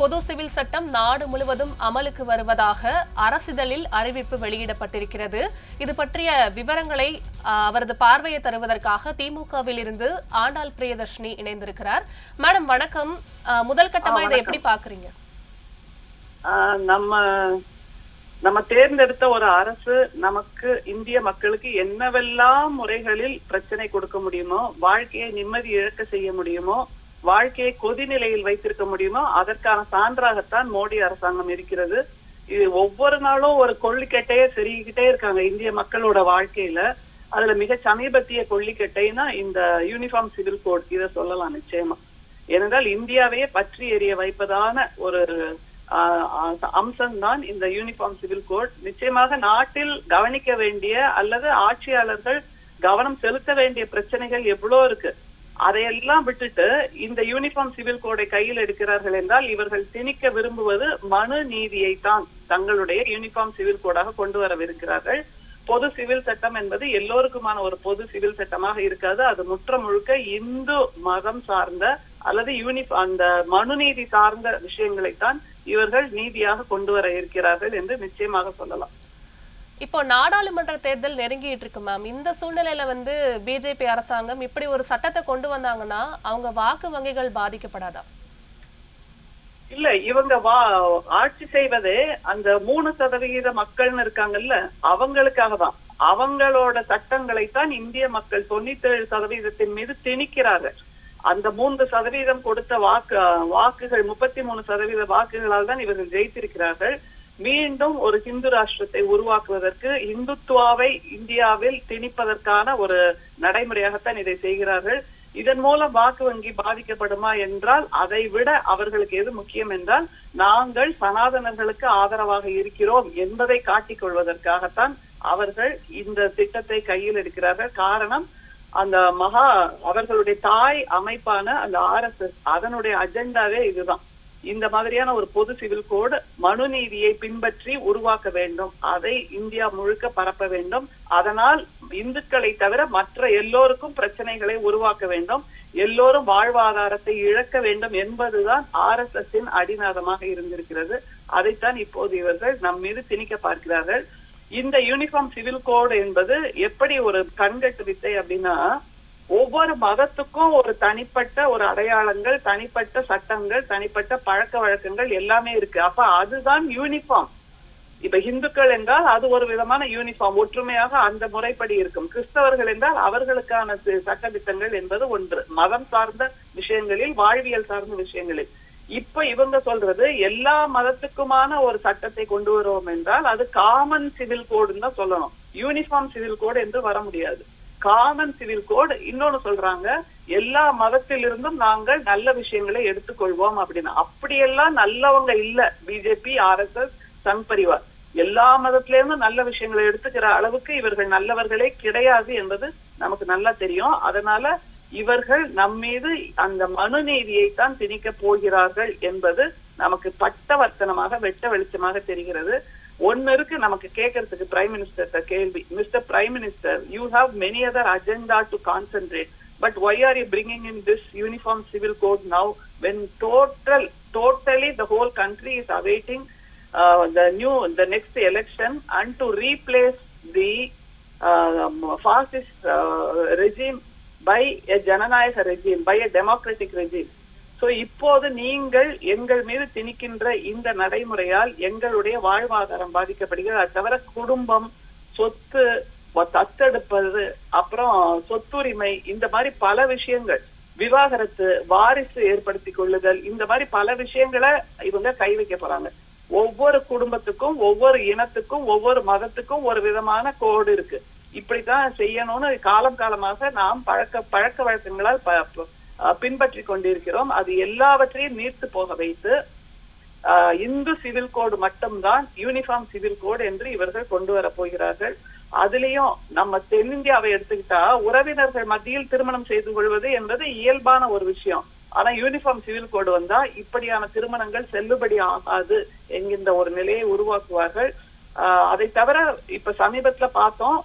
பொது சிவில் சட்டம் நாடு முழுவதும் அமலுக்கு வருவதாக அரசிதழில் அறிவிப்பு வெளியிடப்பட்டிருக்கிறது. இது பற்றிய விவரங்களை அவரது பார்வையை தருவதற்காக திமுகவில் இருந்து ஆண்டாள் பிரியதர்ஷினி இணைந்திருக்கிறார். மேடம் வணக்கம். முதல் கட்டமா இதை எப்படி பாக்குறீங்க நம்ம நம்ம தேர்ந்தெடுத்த ஒரு அரசு நமக்கு இந்திய மக்களுக்கு என்னவெல்லாம் முறைகளில் பிரச்சனை கொடுக்க முடியுமோ வாழ்க்கையை நிம்மதி இழக்க செய்ய முடியுமோ வாழ்க்கையை கொதிநிலையில் வைத்திருக்க முடியுமோ அதற்கான சான்றாகத்தான் மோடி அரசாங்கம் இருக்கிறது. இது ஒவ்வொரு நாளும் ஒரு கொள்ளிக்கட்டையே செருகிக்கிட்டே இருக்காங்க இந்திய மக்களோட வாழ்க்கையில. அதுல மிக சமீபத்திய கொள்ளிக்கட்டைன்னா இந்த யூனிஃபார்ம் சிவில் கோட் இதை சொல்லலாம் நிச்சயமா. ஏனென்றால் இந்தியாவையே பற்றி எறிய வைப்பதான ஒரு அம்சம் தான் இந்த யூனிஃபார்ம் சிவில் கோட் நிச்சயமாக நாட்டில் கவனிக்க வேண்டிய அல்லது ஆட்சியாளர்கள் கவனம் செலுத்த வேண்டிய பிரச்சனைகள் எவ்வளோ இருக்கு. அதையெல்லாம் விட்டுட்டு இந்த யூனிஃபார்ம் சிவில் கோடை கையில் எடுக்கிறார்கள் என்றால் இவர்கள் திணிக்க விரும்புவது மனு நீதியை தான் தங்களுடைய யூனிஃபார்ம் சிவில் கோடாக கொண்டு வரவிருக்கிறார்கள். பொது சிவில் சட்டம் என்பது எல்லோருக்குமான ஒரு பொது சிவில் சட்டமாக இருக்காது. அது முற்ற முழுக்க இந்து மதம் சார்ந்த அல்லது யூனிஃப் அந்த மனுநீதி சார்ந்த விஷயங்களைத்தான் இவர்கள் நீதியாக கொண்டு வர இருக்கிறார்கள் என்று நிச்சயமாக சொல்லலாம். இப்போ நாடாளுமன்ற தேர்தல் நெருங்கிட்டு இருக்கு மேம் இந்த சூழ்நிலையில வந்து பிஜேபி அரசாங்கம் இப்படி ஒரு சட்டத்தை கொண்டு வந்தாங்கன்னா அவங்க வாக்கு வங்கிகள் பாதிக்கப்படாதா? இல்ல இவங்க வா ஆட்சி செய்வது அந்த மூணு சதவிகித மக்கள்னு இருக்காங்கல்ல அவங்களுக்காக தான். அவங்களோட சட்டங்களை தான் இந்திய மக்கள் தொண்ணூத்தி ஏழு சதவீதத்தின் மீது திணிக்கிறார்கள். அந்த மூன்று சதவீதம் கொடுத்த வாக்கு வாக்குகள் முப்பத்தி மூணு சதவீத வாக்குகளால் தான் இவர்கள் ஜெயித்திருக்கிறார்கள். மீண்டும் ஒரு ஹிந்து ராஷ்டிரத்தை உருவாக்குவதற்கு இந்துத்துவாவை இந்தியாவில் திணிப்பதற்கான ஒரு நடைமுறையாகத்தான் இதை செய்கிறார்கள். இதன் மூலம் வாக்கு வங்கி பாதிக்கப்படுமா என்றால் அதை விட அவர்களுக்கு எது முக்கியம் என்றால் நாங்கள் சனாதனர்களுக்கு ஆதரவாக இருக்கிறோம் என்பதை காட்டிக் கொள்வதற்காகத்தான் அவர்கள் இந்த திட்டத்தை கையில் எடுக்கிறார்கள். காரணம் அந்த மகா அவர்களுடைய தாய் அமைப்பான அந்த ஆர்எஸ்எஸ் அதனுடைய அஜெண்டாவே இதுதான். இந்த மாதிரியான ஒரு பொது சிவில் கோடு மனு நீதியை பின்பற்றி உருவாக்க வேண்டும். அதை இந்தியா முழுக்க பரப்ப வேண்டும். அதனால் இந்துக்களை தவிர மற்ற எல்லோருக்கும் பிரச்சனைகளை உருவாக்க வேண்டும். எல்லோரும் வாழ்வாதாரத்தை இழக்க வேண்டும் என்பதுதான் ஆர் எஸ் எஸ் அடிநாதமாக இருந்திருக்கிறது. அதைத்தான் இப்போது இவர்கள் நம் மீது திணிக்க பார்க்கிறார்கள். இந்த யூனிஃபார்ம் சிவில் கோடு என்பது எப்படி ஒரு கண்கட்டு வித்தை அப்படின்னா ஒவ்வொரு மதத்துக்கும் ஒரு தனிப்பட்ட ஒரு அடையாளங்கள் தனிப்பட்ட சட்டங்கள் தனிப்பட்ட பழக்க வழக்கங்கள் எல்லாமே இருக்கு. அப்ப அதுதான் யூனிஃபார்ம் இப்ப இந்துக்கள் என்றால் அது ஒரு விதமான யூனிஃபார்ம் ஒற்றுமையாக அந்த முறைப்படி இருக்கும். கிறிஸ்தவர்கள் என்றால் அவர்களுக்கான சட்ட திட்டங்கள் என்பது ஒன்று. மதம் சார்ந்த விஷயங்களில் வாழ்வியல் சார்ந்த விஷயங்களில். இப்ப இவங்க சொல்றது எல்லா மதத்துக்குமான ஒரு சட்டத்தை கொண்டு வருவோம் என்றால் அது காமன் சிவில் கோடுன்னு தான் சொல்லணும். யூனிஃபார்ம் சிவில் கோடு என்று வர முடியாது. காமன் சிவில் கோடு இன்னொன்னு சொல்றாங்க எல்லா மதத்திலிருந்தும் நாங்கள் நல்ல விஷயங்களை எடுத்துக்கொள்வோம் அப்படின்னு. அப்படியெல்லாம் நல்லவங்க இல்ல. BJP RSS Sangh Parivar. எல்லா மதத்தில இருந்தும் நல்ல விஷயங்களை எடுத்துக்கிற அளவுக்கு இவர்கள் நல்லவர்களே கிடையாது என்பது நமக்கு நல்லா தெரியும். அதனால இவர்கள் நம்மீது அந்த மனு நீதியை தான் திணிக்க போகிறார்கள் என்பது நமக்கு பட்ட வர்த்தனமாக வெட்ட வெளிச்சமாக தெரிகிறது. ஒன்னு இருக்கு நமக்கு கேட்கறதுக்கு பிரைம் மினிஸ்டர் கேள்வி mister prime minister you have many other agenda to concentrate but why are you bringing in this uniform civil code now when total totally the whole country is awaiting uh, the new the next election and to replace the uh, um, fascist uh, regime by a ஜனநாயக regime by a democratic regime so இப்போது நீங்கள் எங்கள் மீது திணிக்கின்ற இந்த நடைமுறையால் எங்களுடைய வாழ்வாதாரம் பாதிக்கப்படுகிறது. அது தவிர குடும்பம் சொத்து தத்தெடுப்பது அப்புறம் சொத்துரிமை இந்த மாதிரி பல விஷயங்கள் விவாகரத்து வாரிசு ஏற்படுத்தி கொள்ளுதல் இந்த மாதிரி பல விஷயங்களை இவங்க கை வைக்க போறாங்க. ஒவ்வொரு குடும்பத்துக்கும் ஒவ்வொரு இனத்துக்கும் ஒவ்வொரு மதத்துக்கும் ஒரு விதமான கோடு இருக்கு. இப்படித்தான் செய்யணும்னு காலம் காலமாக நாம் பழக்க பழக்க வழக்கங்களால் பின்பற்றி கொண்டிருக்கிறோம். அது எல்லாவற்றையும் நீர்த்து போக வைத்து ஆஹ் இந்து சிவில் கோடு மட்டும்தான் யூனிஃபார்ம் சிவில் கோடு என்று இவர்கள் கொண்டு வர போகிறார்கள். அதுலயும் நம்ம தென்னிந்தியாவை எடுத்துக்கிட்டா உறவினர்கள் மத்தியில் திருமணம் செய்து கொள்வது என்பது இயல்பான ஒரு விஷயம். ஆனா யூனிஃபார்ம் சிவில் கோடு வந்தா இப்படியான திருமணங்கள் செல்லுபடி ஆகாது என்கின்ற ஒரு நிலையை உருவாக்குவார்கள். அதை தவிர இப்ப சமீபத்துல பார்த்தோம்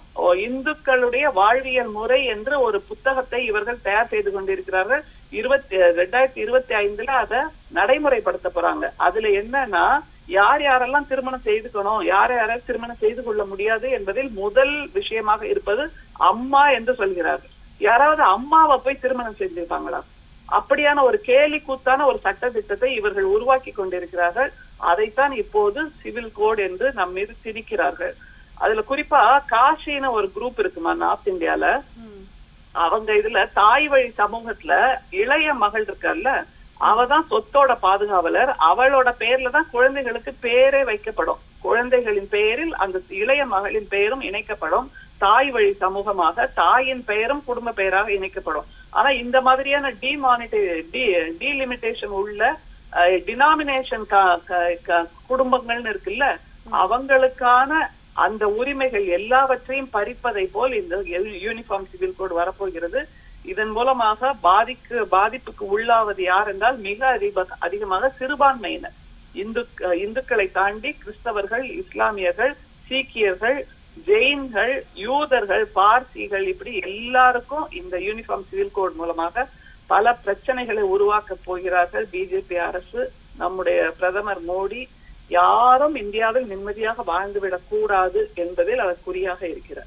இந்துக்களுடைய வாழ்வியல் முறை என்று ஒரு புத்தகத்தை இவர்கள் தயார் செய்து கொண்டிருக்கிறார்கள். இருபத்தி ரெண்டாயிரத்தி இருபத்தி ஐந்துல அதை நடைமுறைப்படுத்த போறாங்க. அதுல என்னன்னா யார் யாரெல்லாம் திருமணம் செய்துக்கணும் யார் யாரெல்லாம் திருமணம் செய்து கொள்ள முடியாது என்பதில் முதல் விஷயமாக இருப்பது அம்மா என்று சொல்கிறார்கள். யாராவது அம்மாவை போய் திருமணம் செஞ்சிருப்பாங்களா? அப்படியான ஒரு கேலி கூத்தான ஒரு சட்ட திட்டத்தை இவர்கள் உருவாக்கி கொண்டிருக்கிறார்கள். அதைத்தான் இப்போது சிவில் கோட் என்று நம் மீது திணிக்கிறார்கள். அதுல குறிப்பா காஷின்னு ஒரு குரூப் இருக்குமா நார்த் இந்தியால. அவங்க இதுல தாய் வழி சமூகத்துல இளைய மகள் இருக்கால்ல அவ தான் சொத்தோட பாதுகாவலர். அவளோட பெயர்ல தான் குழந்தைகளுக்கு பேரே வைக்கப்படும். குழந்தைகளின் பெயரில் அந்த இளைய மகளின் பெயரும் இணைக்கப்படும். தாய் வழி சமூகமாக தாயின் பெயரும் குடும்ப பெயராக இணைக்கப்படும். ஆனா இந்த மாதிரியான டிமானிட்டை டீலிமிட்டேஷன் உள்ள டினாமினேஷன் குடும்பங்கள்னு இருக்குல்ல அவங்களுக்கான அந்த உரிமைகள் எல்லாவற்றையும் பறிப்பதை போல் இந்த யூனிஃபார்ம் சிவில் கோடு வரப்போகிறது. இதன் மூலமாக பாதிக்கு பாதிப்புக்கு உள்ளாவது யார் என்றால் மிக அதிக அதிகமாக சிறுபான்மையினர். இந்து இந்துக்களை தாண்டி கிறிஸ்தவர்கள் இஸ்லாமியர்கள் சீக்கியர்கள் ஜெயின்கள் யூதர்கள் பார்சிகள் இப்படி எல்லாருக்கும் இந்த யூனிஃபார்ம் சிவில் கோட் மூலமாக பல பிரச்சனைகளை உருவாக்க போகிறார்கள் பிஜேபி அரசு நம்முடைய பிரதமர் மோடி. யாரும் இந்தியாவில் நிம்மதியாக வாழ்ந்துவிடக் கூடாது என்பதில் அவர் குறியாக இருக்கிறார்.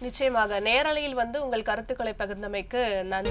நிச்சயமாக நேரலையில் வந்து உங்கள் கருத்துக்களை பகிர்ந்தமைக்கு நன்றி.